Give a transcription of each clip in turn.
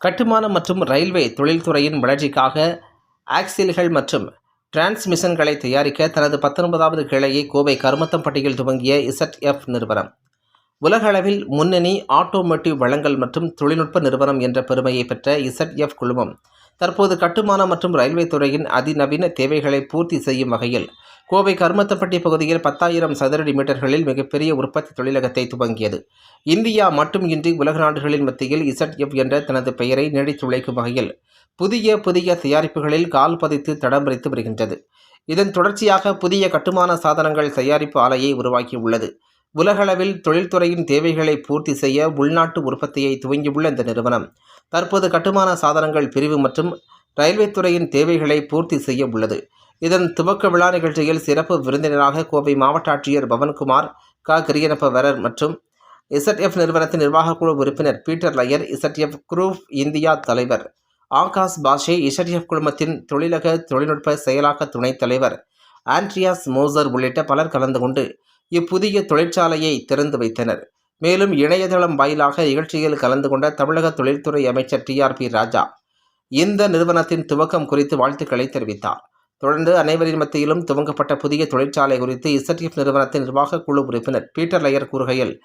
கட்டுமானம் மற்றும் ரயில்வே தொழில்துறையின் வளர்ச்சிக்காக ஆக்சில்கள் மற்றும் டிரான்ஸ்மிஷன்களை தயாரிக்க தனது பத்தொன்பதாவது கிளையை கோவை கருமத்தம்பட்டியில் துவங்கிய இசட்எஃப் நிறுவனம். உலகளவில் முன்னணி ஆட்டோமோட்டிவ் வளங்கள் மற்றும் தொழில்நுட்ப நிறுவனம் என்ற பெருமையை பெற்ற இசட்எஃப் குழுமம் தற்போது கட்டுமானம் மற்றும் ரயில்வே துறையின் அதிநவீன தேவைகளை பூர்த்தி செய்யும் வகையில் கோவை கருமத்தப்பட்டி பகுதியில் பத்தாயிரம் சதுரடி மீட்டர்களில் மிகப்பெரிய உற்பத்தி தொழிலகத்தை துவங்கியது. இந்தியா மட்டுமின்றி உலக நாடுகளின் மத்தியில் இசட்எஃப் என்ற தனது பெயரை நீடித்துழைக்கும் வகையில் புதிய புதிய தயாரிப்புகளில் கால் பதித்து தடம் பதித்து வருகின்றது. இதன் தொடர்ச்சியாக புதிய கட்டுமான சாதனங்கள் தயாரிப்பு ஆலையை உருவாக்கியுள்ளது. உலகளவில் தொழில்துறையின் தேவைகளை பூர்த்தி செய்ய உள்நாட்டு உற்பத்தியை துவங்கியுள்ள இந்த நிறுவனம் தற்போது கட்டுமான சாதனங்கள் பிரிவு மற்றும் ரயில்வே துறையின் தேவைகளை பூர்த்தி செய்ய உள்ளது. இதன் துவக்க விழா நிகழ்ச்சியில் சிறப்பு விருந்தினராக கோவை மாவட்ட ஆட்சியர் பவன்குமார் க. கிரியனப்ப வரர் மற்றும் இசட்எஃப் நிறுவனத்தின் நிர்வாகக்குழு உறுப்பினர் Peter Laier ZF group India தலைவர் ஆகாஷ் பாஷே இசட்எஃப் குழுமத்தின் தொழிலக தொழில்நுட்ப செயலாக்க துணைத் தலைவர் ஆண்ட்ரியாஸ் மோசர் உள்ளிட்ட பலர் கலந்து கொண்டு இப்புதிய தொழிற்சாலையை திறந்து வைத்தனர். மேலும் இணையதளம் வாயிலாக நிகழ்ச்சியில் கலந்து கொண்ட தமிழக தொழில்துறை அமைச்சர் டிஆர்பி ராஜா இந்த நிறுவனத்தின் துவக்கம் குறித்து வாழ்த்துக்களை தெரிவித்தார். தொடர்ந்து அனைவரின் மத்தியிலும் துவங்கப்பட்ட புதிய தொழிற்சாலை குறித்து இசட்எஃப் நிறுவனத்தின் நிர்வாக குழு உறுப்பினர் பீட்டர் லயர் கூறுகையில்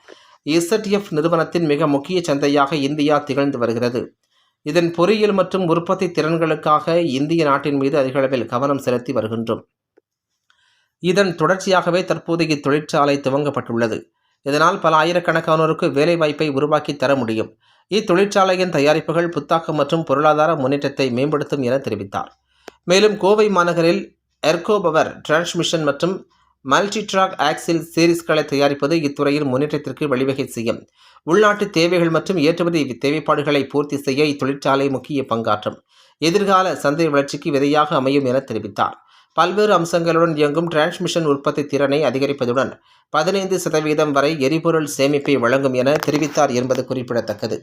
இசட்எஃப் நிறுவனத்தின் மிக முக்கிய சந்தையாக இந்தியா திகழ்ந்து வருகிறது. இதன் பொறியியல் மற்றும் உற்பத்தி திறன்களுக்காக இந்திய நாட்டின் மீது அதிகளவில் கவனம் செலுத்தி வருகின்றோம். இதன் தொடர்ச்சியாகவே தற்போது இத்தொழிற்சாலை துவங்கப்பட்டுள்ளது. இதனால் பல ஆயிரக்கணக்கானோருக்கு வேலைவாய்ப்பை உருவாக்கி தர முடியும். இத்தொழிற்சாலையின் தயாரிப்புகள் புத்தாக்கம் மற்றும் பொருளாதார முன்னேற்றத்தை மேம்படுத்தும் என தெரிவித்தார். மேலும் கோவை மாநகரில் எர்கோ பவர் டிரான்ஸ்மிஷன் மற்றும் மல்டிட்ராக் ஆக்சில் சீரிஸ்களை தயாரிப்பது இத்துறையின் முன்னேற்றத்திற்கு வழிவகை செய்யும். உள்நாட்டு தேவைகள் மற்றும் ஏற்றுமதி தேவைப்பாடுகளை பூர்த்தி செய்ய இத்தொழிற்சாலை முக்கிய பங்காற்றும். எதிர்கால சந்தை வளர்ச்சிக்கு விதையாக அமையும் என தெரிவித்தார். பல்வேறு அம்சங்களுடன் இயங்கும் டிரான்ஸ்மிஷன் உற்பத்தி திறனை அதிகரிப்பதுடன் பதினைந்து சதவீதம் வரை எரிபொருள் சேமிப்பை வழங்கும் என தெரிவித்தார் என்பது குறிப்பிடத்தக்கது.